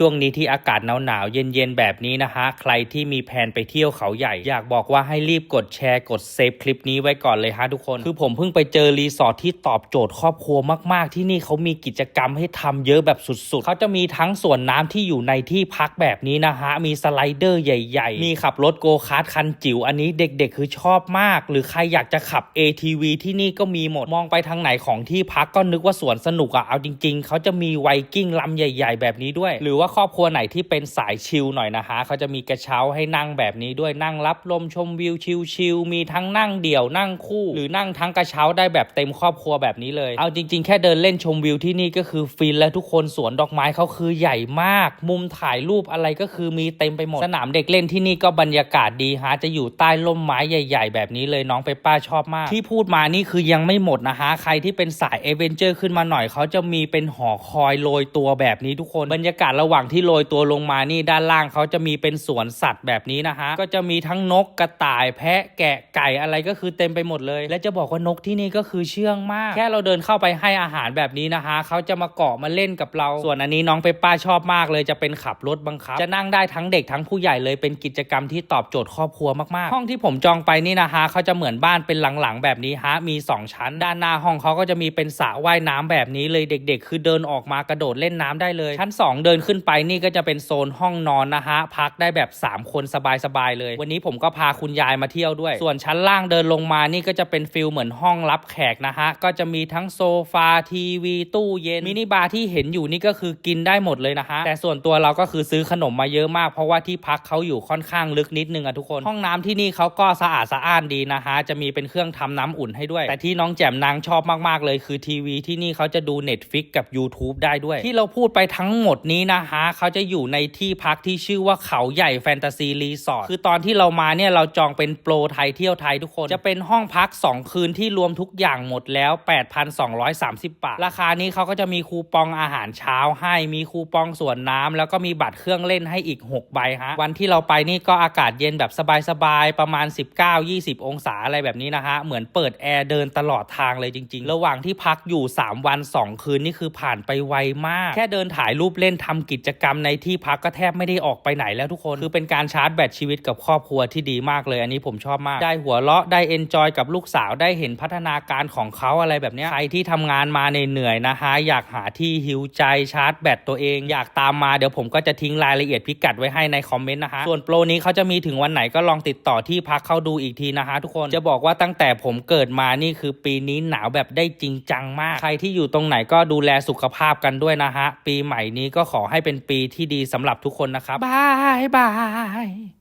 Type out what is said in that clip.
ช่วงนี้ที่อากาศหนาวๆเย็นๆแบบนี้นะฮะ ใครที่มีแผนไปเที่ยวเขาใหญ่ อยากบอกว่าให้รีบกดแชร์กดเซฟคลิปนี้ไว้ก่อนเลยฮะทุกคน คือผมเพิ่งไปเจอรีสอร์ทที่ตอบโจทย์ครอบครัวมากๆ ที่นี่เขามีกิจกรรมให้ทำเยอะแบบสุดๆ เขาจะมีทั้งสวนน้ำที่อยู่ในที่พักแบบนี้นะฮะ มีสไลเดอร์ใหญ่ๆ มีขับรถโกคาร์ทคันจิ๋วอันนี้เด็กๆ คือชอบมาก หรือใครอยากจะขับ ATV ที่นี่ก็มีหมดมองไปทางไหนของที่พักก็นึกว่าสวนสนุกอะเอาจริง ๆเขาจะมีไวกิ้งลำใหญ่ ๆ แบบนี้ด้วย หรือว่าครอบครัวไหนที่เป็นสายชิลหน่อยนะฮะเขาจะมีกระเช้าให้นั่งแบบนี้ด้วยนั่งรับลมชมวิวชิลๆมีทั้งนั่งเดี่ยวนั่งคู่ หรือนั่งทั้งกระเช้าได้แบบเต็มครอบครัวแบบนี้เลย เอาจริง ๆ แค่เดินเล่นชมวิวที่นี่ก็คือฟินและทุกคนสวนดอกไม้เขาคือใหญ่มาก มุมถ่ายรูปอะไรก็คือมีเต็มไปหมดสนามเด็กเล่นที่นี่ก็บรรยากาศดีฮะจะอยู่ใต้ร่มไม้ใหญ่ ๆ แบบนี้เลยน้องไปป้าชอบมาก ที่พูดมานี่คือยังไม่หมดนะฮะใครที่เป็นสายเอเวนเจอร์ขึ้นมาหน่อยเขาจะมีเป็นหอคอยโรยตัวแบบนี้ทุกคนบรรยากาศระหว่างที่โรยตัวลงมานี่ด้านล่างเขาจะมีเป็นสวนสัตว์แบบนี้นะฮะก็จะมีทั้งนกกระต่ายแพะแกะไก่อะไรก็คือเต็มไปหมดเลย และจะบอกว่านกที่นี่ก็คือเชื่องมาก แค่เราเดินเข้าไปให้อาหารแบบนี้นะฮะเขาจะมาเกาะมาเล่นกับเรา ส่วนอันนี้น้องเปป้าชอบมากเลยจะเป็นขับรถบังคับ จะนั่งได้ทั้งเด็กทั้งผู้ใหญ่เลยเป็นกิจกรรมที่ตอบโจทย์ครอบครัวมากๆ ห้องที่ผมจองไปนี่นะฮะเขาจะเหมือนบ้านเป็นหลังๆ แบบนี้ฮะมี 2 ชั้น ด้านหน้าห้องเขาก็จะมีเป็นสระว่ายน้ำแบบนี้เลยเด็ก ๆ คือเดินออกมากระโดดเล่นน้ำได้เลย ชั้น 2 เดินขึ้นไปนี่ก็จะเป็นโซนห้องนอนนะฮะพักได้แบบ 3 คนสบายๆเลย วันนี้ผมก็พาคุณยายมาเที่ยวด้วย ส่วนชั้นล่างเดินลงมานี่ก็จะเป็นฟิลเหมือนห้องรับแขกนะฮะก็จะมีทั้งโซฟาทีวีตู้เย็นมินิบาร์ที่เห็นอยู่นี่ก็คือกินได้หมดเลยนะฮะแต่ส่วนตัวเราก็คือซื้อขนมมาเยอะมาก เพราะว่าที่พักเขาอยู่ค่อนข้างลึกนิดนึงอะทุกคนห้องน้ำที่นี่เขาก็สะอาดสะอ้านดีนะฮะจะมีเป็นเครื่องทำน้ำอุ่นให้ด้วย แต่ที่น้องแจ่มนางชอบมากๆเลยคือทีวีที่นี่เขาจะดู Netflix กับ YouTube ได้ด้วย ที่เราพูดไปทั้งหมดนี้นะฮะเขาจะอยู่ในที่พักที่ชื่อว่าเขาใหญ่แฟนตาซีรีสอร์ทคือตอนที่เรามาเนี่ยเราจองเป็นโปรไทยเที่ยวไทยทุกคน จะเป็นห้องพัก 2 คืนที่รวมทุกอย่างหมดแล้ว 8,230 บาท ราคานี้เขาก็จะมีคูปองอาหารเช้าให้มีคูปองสวนน้ำแล้วก็มีบัตรเครื่องเล่นให้อีก 6 ใบฮะวันที่เราไปนี่ก็อากาศเย็นแบบสบายๆประมาณ 19-20 องศาอะไรแบบนี้นะฮะเหมือนเปิดแอร์เดินตลอดทางเลยจริง ๆ ระหว่างที่พักอยู่ 3 วัน 2 คืนนี่คือผ่านไปไวมาก แค่เดินถ่ายรูปเล่นทำกิจกรรมในที่พักก็แทบไม่ได้ออกไปไหนแล้วทุกคน คือเป็นการชาร์จแบตชีวิตกับครอบครัวที่ดีมากเลย อันนี้ผมชอบมาก ได้หัวเราะได้เอนจอยกับลูกสาวได้เห็นพัฒนาการของเขาอะไรแบบนี้ใครที่ทำงานมาเหนื่อยนะฮะอยากหาที่ฮิวใจชาร์จแบตตัวเองอยากตามมาเดี๋ยวผมก็จะทิ้งรายละเอียดพิกัดไว้ให้ในคอมเมนต์นะฮะส่วนโปรนี้เขาจะมีถึงวันไหนก็ลองติดต่อที่พักเข้าดูอีกทีนะฮะทุกคนจะบอกว่าตั้งแต่ผมเกิดมานี่คือปีนี้หนาวแบบได้จริงจังมาก ใครที่อยู่ตรงไหนก็ดูแลสุขภาพกันด้วยนะฮะปีใหม่นี้ก็ขอให้เป็นปีที่ดีสำหรับทุกคนนะครับบายบาย